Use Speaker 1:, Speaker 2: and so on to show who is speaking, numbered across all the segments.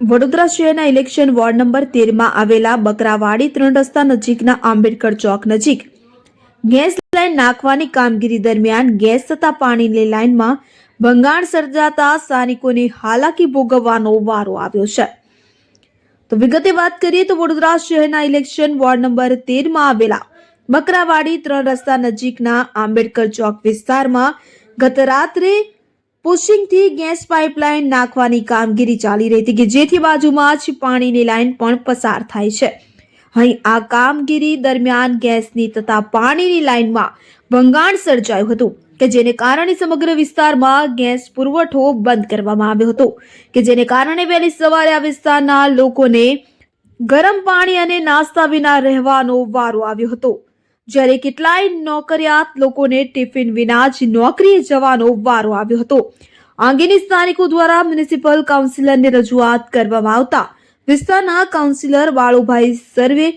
Speaker 1: વડોદરા શહેરના election ward number તેરમાં આવેલા બકરાવાડી ત્રણ રસ્તા નજીકના આંબેડકર ચોક નજીક. ગેસ લાઇન નાખવાની કામગીરી દરમિયાન ગેસ તથા પાણીની લાઇનમાં ભંગાણ સર્જાતા સ્થાનિકોને હાલાકી ભોગવવાનો વારો આવ્યો છે. તો વિગતે વાત કરીએ તો વડોદરા શહેરના ઇલેક્શન વોર્ડ નંબર તેરમાં આવેલા બકરાવાડી ત્રણ રસ્તા નજીકના આંબેડકર ચોક વિસ્તારમાં ગત રાત્રે પુશિંગથી ગેસ પાઇપલાઇન નાખવાની કામગીરી ચાલી રહી હતી કે જેથી બાજુમાં જ પાણીની લાઇન પણ પસાર થાય છે. અહીં આ કામગીરી દરમિયાન ગેસની તથા પાણીની લાઇનમાં ભંગાણ સર્જાયું હતું કે જેને કારણે સમગ્ર વિસ્તારમાં ગેસ પુરવઠો બંધ કરવામાં આવ્યો હતો કે જેને કારણે વહેલી સવારે આ વિસ્તારના લોકોને ગરમ પાણી અને નાસ્તા વિના રહેવાનો વારો આવ્યો હતો. જ્યારે કેટલાય નોકરિયાત લોકોને ટિફિન વિના જ નોકરીએ જવાનો વારો આવ્યો હતો. આંગેની સ્થાનિકો દ્વારા મ્યુનિસિપલ કાઉન્સિલરને રજૂઆત કરવામાં આવતા વિસ્તારના કાઉન્સિલર વાળુભાઈ સર્વે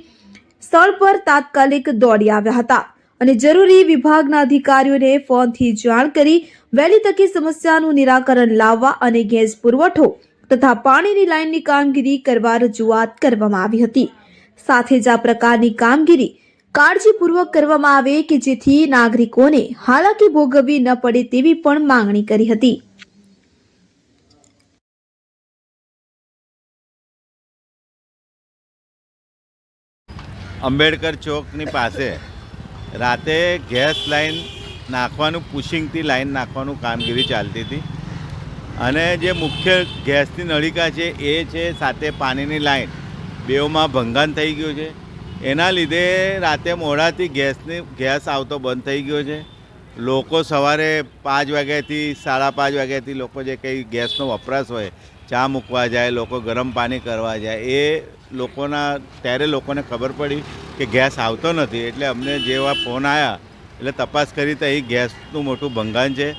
Speaker 1: સ્થળ પર તાત્કાલિક દોડી આવ્યા હતા અને જરૂરી વિભાગના અધિકારીઓને ફોનથી જાણ કરી વહેલી તકે સમસ્યાનું નિરાકરણ લાવવા અને ગેસ પુરવઠો તથા પાણીની લાઇનની કામગીરી કરવા રજૂઆત કરવામાં આવી હતી. સાથે જ આ પ્રકારની કામગીરી કાળજીપૂર્વક કરવામાં આવે કે જેથી નાગરિકોને હાલાકી ભોગવવી ન પડે તેવી પણ માંગણી કરી હતી.
Speaker 2: અંબેડકર ચોકની પાસે રાતે ગેસ લાઈન નાખવાનું, પુશિંગથી લાઈન નાખવાનું કામગીરી ચાલતી હતી. અને જે મુખ્ય ગેસની નળિકા છે, એ છે સાથે પાણીની લાઈન. બેઉમાં ભંગાણ થઈ ગયું છે. એના લીધે રાતે મોડાથી ગેસની, ગેસ આવતો બંધ થઈ ગયો છે. લોકો સવારે પાંચ વાગ્યાથી, સાડા પાંચ વાગ્યાથી લોકો જે કંઈ ગેસનો વપરાશ હોય, ચા મૂકવા જાય, લોકો ગરમ પાણી કરવા જાય, એ લોકોના, ત્યારે લોકોને ખબર પડી કે ગેસ આવતો નથી. એટલે અમને જેવા ફોન આવ્યા એટલે તપાસ કરી તો અહીં ગેસનું મોટું ભંગાણ છે.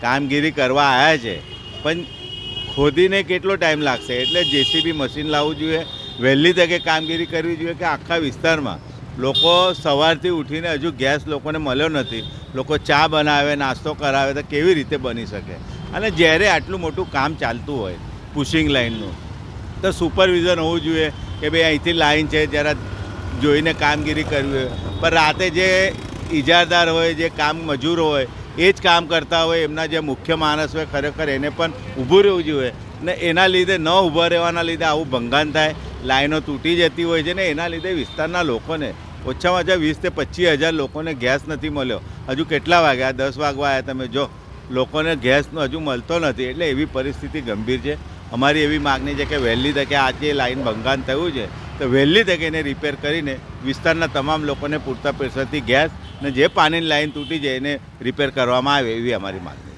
Speaker 2: કામગીરી કરવા આવ્યા છે. પણ ખોદીને કેટલો ટાઈમ લાગશે? એટલે જેસીબી મશીન લાવવું જોઈએ વહેલી તકે કામગીરી કરવી જોઈએ કે આખા વિસ્તારમાં લોકો સવારથી ઉઠીને હજુ ગેસ લોકોને મળ્યો નથી. લોકો ચા બનાવે, નાસ્તો કરાવે તો કેવી રીતે બની શકે? અને જ્યારે આટલું મોટું કામ ચાલતું હોય પુશિંગ લાઇનનું તો સુપરવિઝન હોવું જોઈએ કે ભાઈ અહીંથી લાઈન છે, જરા જોઈને કામગીરી કરવી હોય. પણ રાતે જે ઇજારદાર હોય, જે કામ મજૂર હોય, એ જ કામ કરતા હોય, એમના જે મુખ્ય માણસ હોય, ખરેખર એને પણ ઊભું રહેવું જોઈએ. ને એના લીધે ન ઊભા રહેવાના લીધે આવું ભંગાણ થાય. લાઈનો તૂટી જતી હોય છે ને, એના લીધે વિસ્તારના લોકોને ઓછામાં ઓછા વીસ તે પચીસ હજાર લોકોને ગેસ નથી મળ્યો. હજુ કેટલા વાગ્યા દસ વાગવા આવ્યા તમે જો. લોકોને ગેસનો હજુ મળતો નથી, એટલે એવી પરિસ્થિતિ ગંભીર છે. અમારી એવી માગણી છે કે વહેલી તકે આ જે લાઈન ભંગાણ થયું છે, તો વહેલી તકે એને રિપેર કરીને વિસ્તારના તમામ લોકોને પૂરતા પૈસાથી ગેસ ને જે પાણીની લાઈન તૂટી જાય એને રિપેર કરવામાં આવે એવી અમારી માંગ